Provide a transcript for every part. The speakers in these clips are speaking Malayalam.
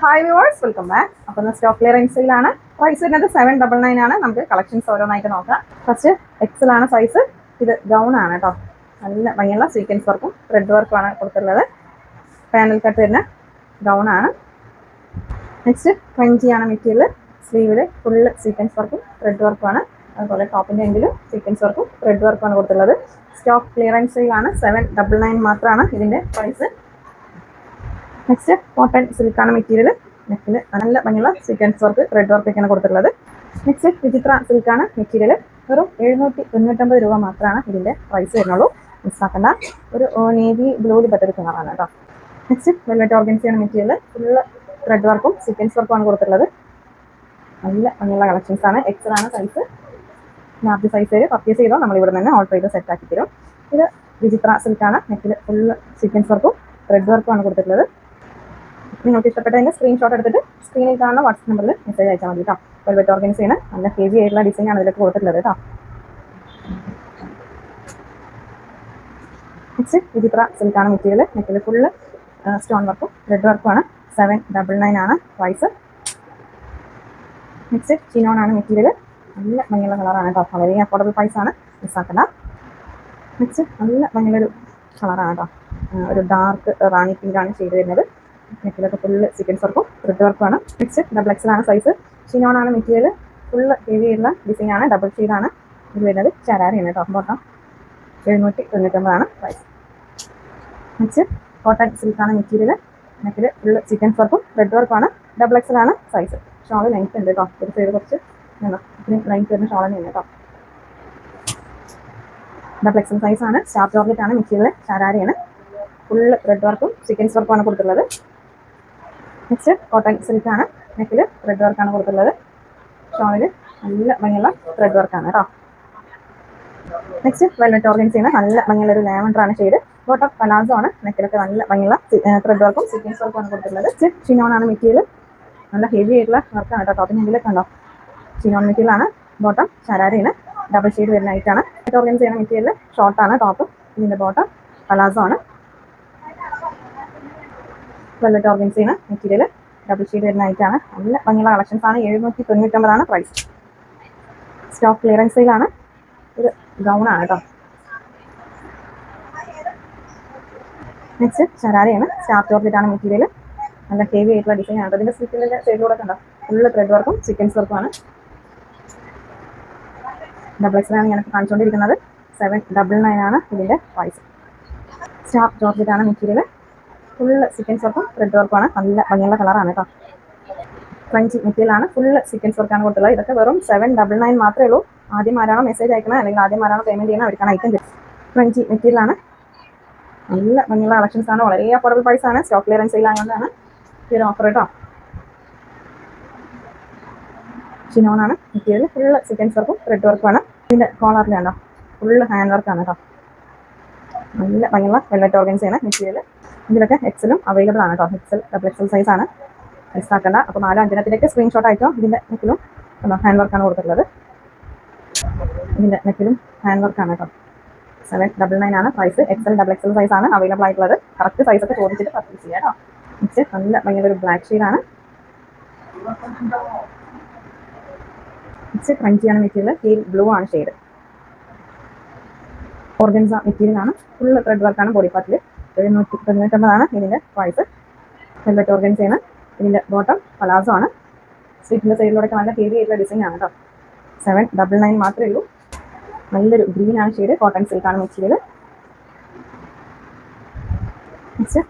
ഹായ് വ്യൂവേഴ്സ് വെൽക്കം ബാക്ക് അപ്പോൾ ഇന്ന് സ്റ്റോക്ക് ക്ലിയറൻസിലാണ് പ്രൈസ് വരുന്നത് സെവൻ ഡബിൾ നയൻ ആണ്. നമുക്ക് കളക്ഷൻസ് ഓരോന്നായിട്ട് നോക്കാം. ഫസ്റ്റ് എക്സൽ ആണ് സൈസ് ഇത് ഗൗൺ ആണ് കേട്ടോ നല്ല ഭംഗിയുള്ള സീക്വൻസ് വർക്കും റെഡ് വർക്കും ആണ് കൊടുത്തിട്ടുള്ളത്. പാനൽ കട്ട് വരുന്ന ഗൗൺ ആണ്. നെക്സ്റ്റ് ക്രഞ്ചി ആണ് മെറ്റീരിയൽ സ്ലീവിൽ ഫുള്ള് സീക്വൻസ് വർക്കും റെഡ് വർക്കും ആണ്. അതുപോലെ ടോപ്പിന്റെ എങ്കിലും സീക്വൻസ് വർക്കും റെഡ് വർക്കും ആണ് കൊടുത്തിട്ടുള്ളത്. സ്റ്റോക്ക് ക്ലിയറൻസിലാണ് സെവൻ ഡബിൾ നയൻ മാത്രമാണ് ഇതിന്റെ പ്രൈസ് നെക്സ്റ്റ് കോട്ടൺ സിൽക്കാണ് മെറ്റീരിയൽ നെക്കിൽ നല്ല ഭംഗിയുള്ള സീക്വൻസ് വർക്ക് റെഡ് വർക്ക് ഒക്കെയാണ് കൊടുത്തിട്ടുള്ളത്. നെക്സ്റ്റ് വിചിത്ര സിൽക്കാണ് മെറ്റീരിയൽ വെറും എഴുന്നൂറ്റി തൊണ്ണൂറ്റൊമ്പത് രൂപ മാത്രമാണ് ഇതിന്റെ പ്രൈസ് വരുന്നുള്ളൂ. മിസ്സാക്കണ്ട ഒരു നേവി ബ്ലൂവിൽ പറ്റൊരു കളറാണ് കേട്ടോ. നെക്സ്റ്റ് വെൽവെറ്റ് ഓർഗൻസിയാണ് മെറ്റീരിയൽ ഫുള്ള് ത്രെഡ് വർക്കും സീക്വൻസ് വർക്കും ആണ് കൊടുത്തിട്ടുള്ളത്. നല്ല ഭംഗിയുള്ള കളക്ഷൻസ് ആണ്. എക്സൽ ആണ് സൈസ് ലാർജ് സൈസ് പർച്ചേസ് ചെയ്തോ നമ്മൾ ഇവിടെ നിന്ന് ഓർഡർ ചെയ്ത് സെറ്റ് ആക്കി തരും. ഇത് വിചിത്ര സിൽക്കാണ് നെക്കിൽ ഫുള്ള് സീക്വൻസ് വർക്കും ത്രെഡ് വർക്കും ആണ് കൊടുത്തിട്ടുള്ളത്. നിങ്ങൾക്ക് ഇഷ്ടപ്പെട്ടതിന്റെ സ്ക്രീൻഷോട്ട് എടുത്തിട്ട് സ്ക്രീനിൽ കാണുന്ന വാട്സ്ആപ്പ് നമ്പറിൽ മെസ്സേജ് അയച്ചാൽ മതി കേട്ടോ വെൽവെറ്റ് ഓർഗൻസ് ചെയ്യുന്ന നല്ല ഹെവി ആയിട്ടുള്ള ഡിസൈൻ ആണ് ഇതിലൊക്കെ കൊടുത്തിട്ടുള്ളത് കേട്ടോ നെക്സ്റ്റ് വിചിത്ര സിൽക്കാണ് മെറ്റീരിയൽ നെക്കിൽ ഫുള്ള് സ്റ്റോൺ വർക്കും ത്രെഡ് വർക്കുമാണ് സെവൻ ഡബിൾ നയൻ ആണ്. പ്രൈസ് നെക്സ്റ്റ് ആണ് മെറ്റീരിയൽ നല്ല ഭംഗിയുള്ള കളറാണ് കേട്ടോ വളരെ അഫോർഡബിൾ പ്രൈസ് ആണ്. മിസ്സാക്കണ്ട നെക്സ്റ്റ് നല്ല ഭംഗിയുള്ളൊരു കളറാണ് കേട്ടോ ഒരു ഡാർക്ക് റാണി പിങ്കാണ് ചെയ്ത് വരുന്നത് നെക്കിലൊക്കെ ഫുള്ള് സീക്വൻസ് വർക്കും ത്രെഡ് വർക്കുമാണ് മിക്സ് ഡബിൾ എക്സൽ ആണ് സൈസ് ഷിനോൺ ആണ് മെറ്റീരിയൽ ഫുള്ള് ഹെവി ഉള്ള ഡിസൈൻ ആണ്. ഡബിൾ ഷെയ്ഡാണ് ഇത് വരുന്നത്. ചരാരയാണ് കേട്ടോ ബോട്ടം എഴുന്നൂറ്റി തൊണ്ണൂറ്റൊമ്പതാണ് പ്രൈസ് നെക്സ്റ്റ് കോട്ടൺ സിൽക്കാണ് മെറ്റീരിയൽ നെക്കിൽ ഫുള്ള് സീക്വൻസ് വർക്കും ത്രെഡ് വർക്കാണ് ഡബിൾ എക്സൽ ആണ്. സൈസ് ഷോൾ ലെങ്ത് ഉണ്ട് കേട്ടോ ഒരു സൈഡ് കുറച്ച് ഇത്രയും ലെങ്ത് വരുന്ന ഷോൾ തന്നെയാണ് കേട്ടോ ഡബിൾ എക്സൽ ആണ്. സ്റ്റാർ ചോക്ലേറ്റ് ആണ് മെറ്റീരിയൽ ചാരാരിയാണ് ഫുള്ള് ത്രെഡ് വർക്കും സീക്വൻസ് വർക്കും ആണ് കൊടുത്തിട്ടുള്ളത്. നെക്സ്റ്റ് കോട്ടൺ സിൽക്ക് ആണ് നെക്കിൽ ത്രെഡ് വർക്കാണ് കൊടുത്തിട്ടുള്ളത്. ഷോളിൽ നല്ല ഭംഗിയുള്ള ത്രെഡ് വർക്കാണ് കേട്ടോ നെക്സ്റ്റ് വെൽവെറ്റ് ഓർഗൻസ് ചെയ്യുന്ന നല്ല ഭംഗിയുള്ള ഒരു ലാവൻഡർ ആണ് ഷെയ്ഡ് ബോട്ടം പലാസോ ആണ് നെക്കിലൊക്കെ നല്ല ഭംഗിയുള്ള ത്രെഡ് വർക്കും സീക്വൻസ് വർക്കും ആണ് കൊടുത്തിട്ടുള്ളത്. ഷിനോൺ ആണ് മെറ്റീരിയൽ. നല്ല ഹെവി ആയിട്ടുള്ള വർക്കാണ് കേട്ടോ ടോപ്പിന് എങ്കിലൊക്കെ ഉണ്ടോ? ഷിനോൺ മെറ്റീരിയൽ ആണ്. ബോട്ടം ശരാരയാണ് ഡബിൾ ഷെയ്ഡ് വരുന്ന ഐറ്റാണ് ഓർഗൻസ് ചെയ്യുന്ന മെറ്റീരിയൽ ഷോർട്ടാണ് ടോപ്പ് ഇതിന്റെ ബോട്ടം പലാസോ ആണ്. വെൽവെറ്റ് ചെയ്യുന്ന മെറ്റീരിയൽ ഡബിൾ ഷീഡ് വരുന്ന ഐറ്റാണ് നല്ല ഭംഗിയുള്ള കളക്ഷൻസ് ആണ്. എഴുന്നൂറ്റി തൊണ്ണൂറ്റൊമ്പതാണ് പ്രൈസ് സ്റ്റോക്ക് ക്ലിയറൻസ് സെയിലാണ് ഗൗൺ ആണ് കേട്ടോ നെക്സ്റ്റ് ചരാരയാണ്. സ്റ്റാർ ചോർജറ്റ് ആണ് മെറ്റീരിയൽ നല്ല ഹെവി ആയിട്ടുള്ള ഡിസൈൻ ആണ്. ഇതിന്റെ സ്ലിപ്പിന്റെ സൈഡിലൂടെ കണ്ടോ? ഫുള്ള് ത്രെഡ് വർക്കും ചിക്കൻസ് വർക്കും ആണ്. ഡബിൾ ആണ് ഞാൻ കാണിച്ചുകൊണ്ടിരിക്കുന്നത് സെവൻ ഡബിൾ നയൻ ആണ് ഇതിന്റെ പ്രൈസ് സ്റ്റാർ ജോർജറ്റ് ആണ് മെറ്റീരിയൽ ഫുള്ള് സീക്വൻസ് വർക്കും റെഡ് വർക്കുമാണ് നല്ല ഭംഗിയുള്ള കളറാണ് കേട്ടോ ഫ്രഞ്ച് മെറ്റീരിയലാണ് ഫുള്ള് സീക്വൻസ് വർക്കാണ് കൊടുത്തുള്ളത് ഇതൊക്കെ വെറും സെവൻ ഡബിൾ നയൻ മാത്രമേ ഉള്ളൂ. ആദ്യം ആരാണോ മെസ്സേജ് അയക്കണം അല്ലെങ്കിൽ ആദ്യം ആരാണോ പേയ്മെന്റ് ചെയ്യണം അവർക്കാണ് ഐറ്റം ഫ്രഞ്ച് മെറ്റീരിയലാണ് നല്ല ഭംഗിയുള്ള കളക്ഷൻസ് ആണ്. വളരെ അഫോർഡബിൾ പ്രൈസ് ആണ്. സ്റ്റോക്ക് ക്ലിയറൻസ് സെയിലായതുകൊണ്ടാണ് ഈ ഒരു ഓഫർ കേട്ടോ ചിനോണാണ് മെറ്റീരിയൽ ഫുള്ള് സീക്വൻസ് വർക്കും റെഡ് വർക്കുമാണ് ഇതിന്റെ കോളറിലാണോ ഫുള്ള് ഹാൻഡ് വർക്കാണ് കേട്ടോ നല്ല ഭംഗിയുള്ള വെള്ളറ്റ് ഓർഗൻസ് ആണ് മെറ്റീരിയൽ ഇതിലൊക്കെ എക്സലും അവൈലബിൾ ആണ് കേട്ടോ എക്സൽ ഡബിൾ എക്സൽ സൈസ് ആണ്. മനസ്സിലാക്കേണ്ട അപ്പോൾ നാലോ അഞ്ചിനത്തിലേക്ക് സ്ക്രീൻഷോട്ട് ആയിട്ടോ ഇതിന്റെ നെക്കിലും ഹാൻഡ് വർക്കാണ് കൊടുത്തിട്ടുള്ളത്. ഇതിന്റെ നെക്കിലും ഹാൻഡ് വർക്കാണ് കേട്ടോ സെവൻ ഡബിൾ നയൻ ആണ് price XL double XL size ആണ് അവൈലബിൾ ആയിട്ടുള്ളത്. കറക്റ്റ് സൈസ് ഒക്കെ ചോദിച്ചിട്ട് പർച്ചേസ് ചെയ്യാം കേട്ടോ മിച്ച് നല്ല ഭയങ്കര ഒരു ബ്ലാക്ക് ഷെയ്ഡാണ് നെക്സ്റ്റ് ക്രഞ്ചിയാണ് മെറ്റീരിയൽ ഫീൽ ബ്ലൂ ആണ് ഷെയ്ഡ് ഓർഗൻസ മെറ്റീരിയൽ ആണ്. ഫുൾ ത്രെഡ് വർക്കാണ് ബോഡി പാർട്ടിൽ എഴുന്നൂറ്റി തൊണ്ണൂറ്റൊമ്പതാണ് ഇതിന്റെ പ്രൈസ് വെൽവെറ്റ് ഓർഗൻസ് ചെയ്യുന്ന ഇതിന്റെ ബോട്ടം പലാസോ ആണ്. സ്വീറ്റിന്റെ സൈഡിലൂടെയൊക്കെ നല്ല ഹെവി ആയിട്ടുള്ള ഡിസൈൻ ആണ് കേട്ടോ സെവൻ ഡബിൾ നയൻ മാത്രമേ ഉള്ളൂ. നല്ലൊരു ഗ്രീൻ ആണ് ഷെയ്ഡ് കോട്ടൺ സിൽക്കാണ് മിക്സ് നെക്സ്റ്റ്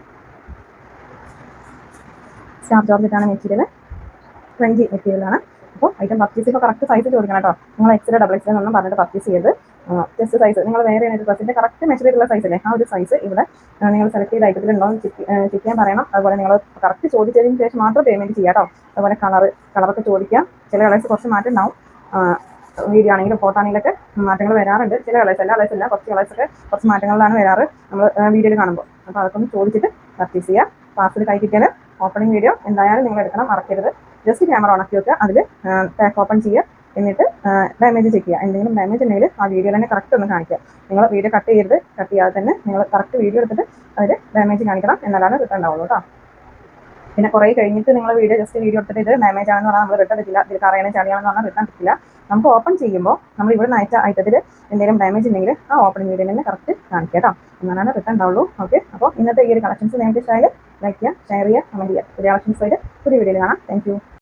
സ്റ്റാർ ജോർജറ്റ് ആണ് മെറ്റീരിയൽ മെറ്റീരിയൽ ആണ്. അപ്പോൾ ഐറ്റം പർച്ചേസ് ചെയ്യുമ്പോൾ കറക്റ്റ് സൈസ് ചോദിക്കണം കേട്ടോ നിങ്ങൾ എക്സ് ഡബിൾ എക്സ് എന്നൊന്നും പറഞ്ഞിട്ട് പർച്ചേസ് ചെയ്ത് ജസ്റ്റ് സൈസ് നിങ്ങൾ വേറെ ഏതൊരു ഡ്രസ്സിന്റെ കറക്റ്റ് മെഷർ സൈസ് അല്ലേ? ആ ഒരു സൈസ് ഇവിടെ നിങ്ങൾ സെലക്ട് ചെയ്ത ഐറ്റത്തിൽ ഉണ്ടോ എന്ന് ചെക്ക് ചെയ്യാൻ പറയണം. അതുപോലെ നിങ്ങൾ കറക്റ്റ് ചോദിച്ചതിന് ശേഷം മാത്രം പേയ്മെന്റ് ചെയ്യാം കേട്ടോ അതുപോലെ കളർ കളറൊക്കെ ചോദിക്കാം. ചില കളേഴ്സ് കുറച്ച് മാറ്റം ഉണ്ടാവും. വീഡിയോ ആണെങ്കിലും ഫോട്ടോ ആണെങ്കിലൊക്കെ മാറ്റങ്ങൾ വരാറുണ്ട്. ചില കളേഴ്സ് എല്ലാ കളേഴ്സ് ഇല്ല. കുറച്ച് കളേഴ്സൊക്കെ കുറച്ച് മാറ്റങ്ങളിലാണ് വരാറ്. നമ്മൾ വീഡിയോയിൽ കാണുമ്പോൾ അപ്പോൾ അതൊക്കെ ഒന്ന് ചോദിച്ചിട്ട് പർച്ചേസ് ചെയ്യുക പാർസൽ കൈ കിട്ടിയാൽ ഓപ്പണിംഗ് വീഡിയോ എന്തായാലും നിങ്ങൾ എടുക്കണം. മറക്കരുത്. ജസ്റ്റ് ക്യാമറ ഓണാക്കി വെക്കുക. അതിൽ പാക്ക് ഓപ്പൺ ചെയ്യുക. എന്നിട്ട് ഡാമേജ് ചെക്ക് ചെയ്യുക. എന്തെങ്കിലും ഡാമേജ് ഉണ്ടെങ്കിൽ ആ വീഡിയോ തന്നെ കറക്റ്റ് ഒന്ന് കാണിക്കുക. നിങ്ങൾ വീഡിയോ കട്ട് ചെയ്യരുത്. കട്ട് ചെയ്യാതെ തന്നെ നിങ്ങൾ കറക്റ്റ് വീഡിയോ എടുത്തിട്ട് അതിൽ ഡാമേജ് കാണിക്കണം എന്നാലാണ് റിട്ടേൺ ആവുള്ളൂ കേട്ടോ പിന്നെ കുറേ കഴിഞ്ഞിട്ട് നിങ്ങൾ വീഡിയോ ജസ്റ്റ് വീഡിയോ എടുത്തിട്ട് ഇത് ഡാമേജ് ആണെന്ന് പറഞ്ഞാൽ നമ്മൾ റിട്ടേൺ എടുക്കില്ല. ഇതിൽ കറയണം ചളിയാണെന്ന് പറഞ്ഞാൽ റിട്ടേൺ എടുക്കില്ല. നമുക്ക് ഓപ്പൺ ചെയ്യുമ്പോൾ നമ്മൾ ഇവിടെ അയച്ച ഐറ്റത്തിൽ എന്തെങ്കിലും ഡാമേജ് ഉണ്ടെങ്കിൽ ആ ഓപ്പൺ വീഡിയോ തന്നെ കറക്റ്റ് കാണിക്കുക കേട്ടോ എന്നാലാണ് റിട്ടേൺ ഉണ്ടാവുള്ളൂ ഓക്കെ അപ്പോൾ ഇന്നത്തെ ഈ ഒരു കളക്ഷൻസ് നിങ്ങൾക്ക് ഇഷ്ടമായാലും ലൈക്ക് ചെയ്യുക ഷെയർ ചെയ്യുക കമന്റ് ചെയ്യുക. പുതിയ കളക്ഷൻസ് ആയിട്ട് പുതിയ വീഡിയോയിൽ കാണാം. താങ്ക്